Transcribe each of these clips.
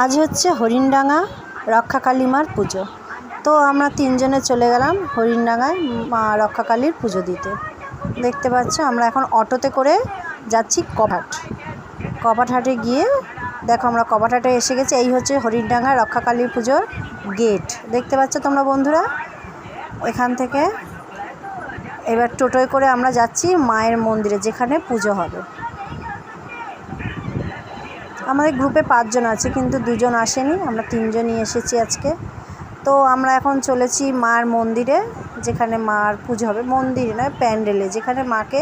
আজ হচ্ছে হরিণডাঙ্গা রক্ষাকালী মার পুজো। তো আমরা তিনজনে চলে গেলাম হরিণডাঙ্গায় মা রক্ষাকালীর পুজো দিতে। দেখতে পাচ্ছ, আমরা এখন অটোতে করে যাচ্ছি কপাট। কপাটহাটে গিয়ে দেখো আমরা কপাটহাটে এসে গেছি। এই হচ্ছে হরিণডাঙ্গা রক্ষাকালী পুজোর গেট। দেখতে পাচ্ছ তোমরা বন্ধুরা? এখান থেকে এবার টোটোয় করে আমরা যাচ্ছি মায়ের মন্দিরে, যেখানে পুজো হবে। আমাদের গ্রুপে পাঁচজন আছে, কিন্তু দুজন আসেনি। আমরা তিনজনই এসেছি আজকে। তো আমরা এখন চলেছি মার মন্দিরে, যেখানে মার পুজো হবে। মন্দিরে নয়, প্যান্ডেলে। যেখানে মাকে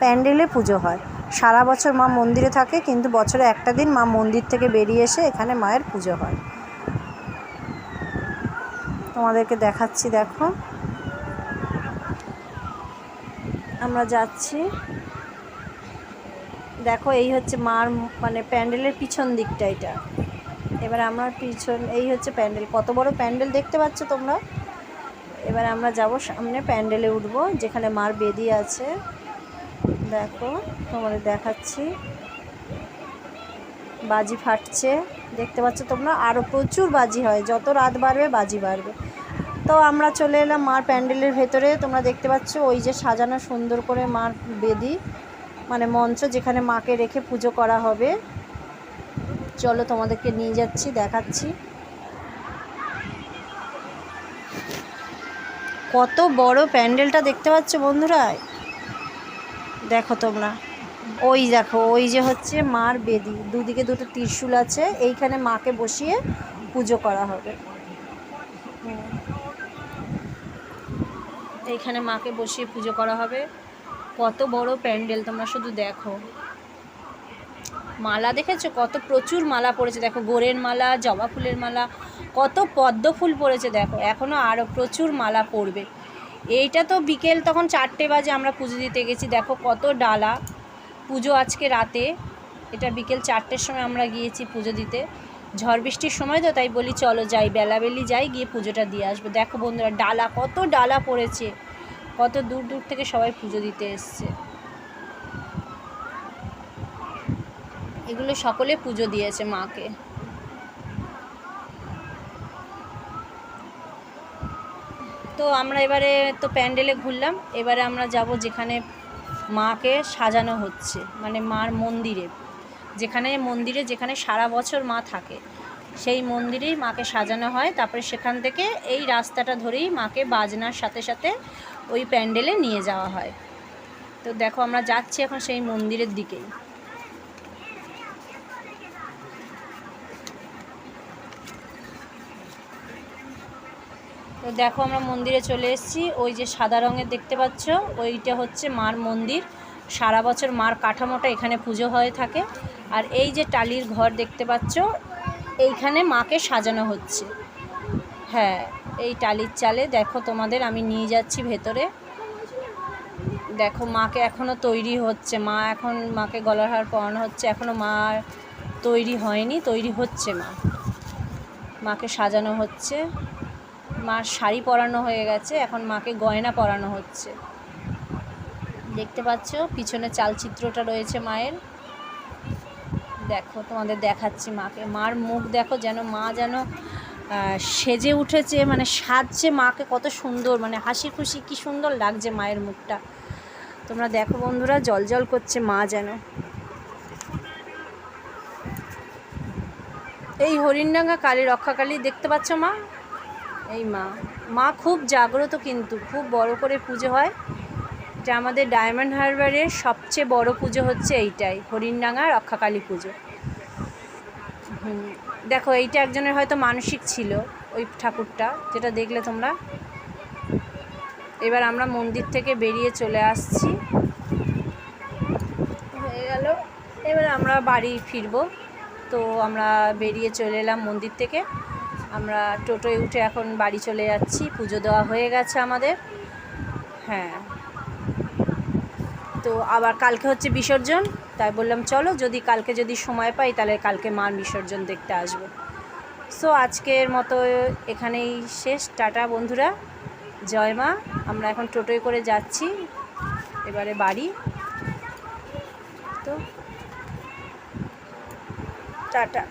প্যান্ডেলে পুজো হয়। সারা বছর মা মন্দিরে থাকে, কিন্তু বছরে একটা দিন মা মন্দির থেকে বেরিয়ে এসে এখানে মায়ের পুজো হয়। তোমাদেরকে দেখাচ্ছি, দেখো। আমরা যাচ্ছি। দেখো, এই হচ্ছে মার মানে প্যান্ডেলের পিছন দিকটা এটা। এবার আমার পিছন, এই হচ্ছে প্যান্ডেল। কত বড় প্যান্ডেল দেখতে পাচ্ছ তোমরা? এবার আমরা যাব সামনে প্যান্ডেলে উঠবো, যেখানে মার বেদি আছে। দেখো, তোমাদের দেখাচ্ছি। বাজি ফাটছে। দেখতে পাচ্ছ তোমরা? আরও প্রচুর বাজি হয়। যত রাত বাড়বে, বাজি বাড়বে। তো আমরা চলে এলাম মার প্যান্ডেলের ভেতরে। তোমরা দেখতে পাচ্ছ ওই যে সাজানো সুন্দর করে মার বেদি। মানে মঞ্চ যেখানে মাকে রেখে পুজো করা হবে। চলো তোমাদেরকে নিয়ে যাচ্ছি, দেখাচ্ছি। কত বড় প্যান্ডেলটা দেখতে পাচ্ছ বন্ধুরা? দেখো তোমরা। ওই দেখো, ওই যে হচ্ছে মার বেদি। দুদিকে দুটো ত্রিশূল আছে, এইখানে মাকে বসিয়ে পুজো করা হবে। এইখানে মাকে বসিয়ে পুজো করা হবে। কত বড় প্যান্ডেল, তোমরা শুধু দেখো। মালা দেখেছ? কত প্রচুর মালা পড়েছে, দেখো গোড়ের মালা, জবা ফুলের মালা, কত পদ্ম ফুল পড়েছে, দেখো এখনও আরও প্রচুর মালা পড়বে। এইটা তো বিকেল, তখন চারটে বাজে আমরা পুজো দিতে গেছি, দেখো কত ডালা। পুজো আজকে রাতে, এটা বিকেল চারটের সময় আমরা গিয়েছি পুজো দিতে। ঝড় বৃষ্টির সময় তো, তাই বলি চলো যাই, বেলাবেলি যাই, গিয়ে পুজোটা দিয়ে আসব। দেখো বন্ধুরা, ডালা, কত ডালা পড়েছে। কত দূর দূর থেকে সবাই পুজো দিতে এসছে। এগুলো সকলে পুজো দিয়েছে মাকে। তো আমরা এবারে তো প্যান্ডেলে ঘুরলাম, এবারে আমরা যাব যেখানে মাকে সাজানো হচ্ছে মানে মার মন্দিরে। যেখানে মন্দিরে যেখানে সারা বছর মা থাকে। সেই মন্দিরেই মাকে সাজানো হয়। তারপরে সেখান থেকে এই রাস্তাটা ধরেই মাকে বাজনার সাথে সাথে ওই প্যান্ডেলে নিয়ে যাওয়া হয়। তো দেখো আমরা যাচ্ছি এখন সেই মন্দিরের দিকেই। তো দেখো আমরা মন্দিরে চলে এসেছি। ওই যে সাদা রঙের দেখতে পাচ্ছ, ওইটা হচ্ছে মার মন্দির। সারা বছর মার কাঠামোটা এখানে পুজো হয়ে থাকে। আর এই যে টালির ঘর দেখতে পাচ্ছ এইখানে মাকে সাজানো হচ্ছে। হ্যাঁ এই টালির চালে দেখো তোমাদের, আমি নিয়ে যাচ্ছি ভেতরে। দেখো মাকে এখনও তৈরি হচ্ছে, মা এখন মাকে গলার হার পরানো হচ্ছে এখনও মা তৈরি হয়নি, তৈরি হচ্ছে মা। মাকে সাজানো হচ্ছে। মার শাড়ি পরানো হয়ে গেছে, এখন মাকে গয়না পরানো হচ্ছে। দেখতে পাচ্ছ, পিছনে চালচিত্রটা রয়েছে মায়ের। দেখো, তোমাদের দেখাচ্ছি মাকে। মার মুখ দেখো যেন, মা যেন সেজে উঠেছে মানে সাজছে মাকে কত সুন্দর মানে হাসি খুশি কি সুন্দর লাগছে মায়ের মুখটা। তোমরা দেখো বন্ধুরা, জল জল করছে মা যেন। এই হরিণডাঙ্গা কালী রক্ষাকালী দেখতে পাচ্ছ মা? এই মা। মা খুব জাগ্রত কিন্তু, খুব বড় করে পুজো হয়। এটা আমাদের ডায়মন্ড হারবারের সবচেয়ে বড় পুজো হচ্ছে এইটাই, হরিণডাঙ্গা রক্ষাকালী পুজো। দেখো, এইটা একজনের হয়তো মানসিক ছিল, ওই ঠাকুরটা, যেটা দেখলে তোমরা। এবার আমরা মন্দির থেকে বেরিয়ে চলে আসছি। হয়ে গেল। এবার আমরা বাড়ি ফিরবো। তো আমরা বেরিয়ে চলে এলাম মন্দির থেকে। আমরা টোটোয় উঠে এখন বাড়ি চলে যাচ্ছি। পুজো দেওয়া হয়ে গেছে আমাদের। হ্যাঁ। তো আবার কালকে হচ্ছে বিসর্জন। তাই বললাম, চলো, যদি কালকে যদি সময় পাই, তাহলে কালকে মার বিসর্জন দেখতে আসব। সো আজকের মতো এখানেই শেষ। টাটা বন্ধুরা। জয় মা। আমরা এখন টোটোয় করে যাচ্ছি। এবারে বাড়ি। তো, টাটা।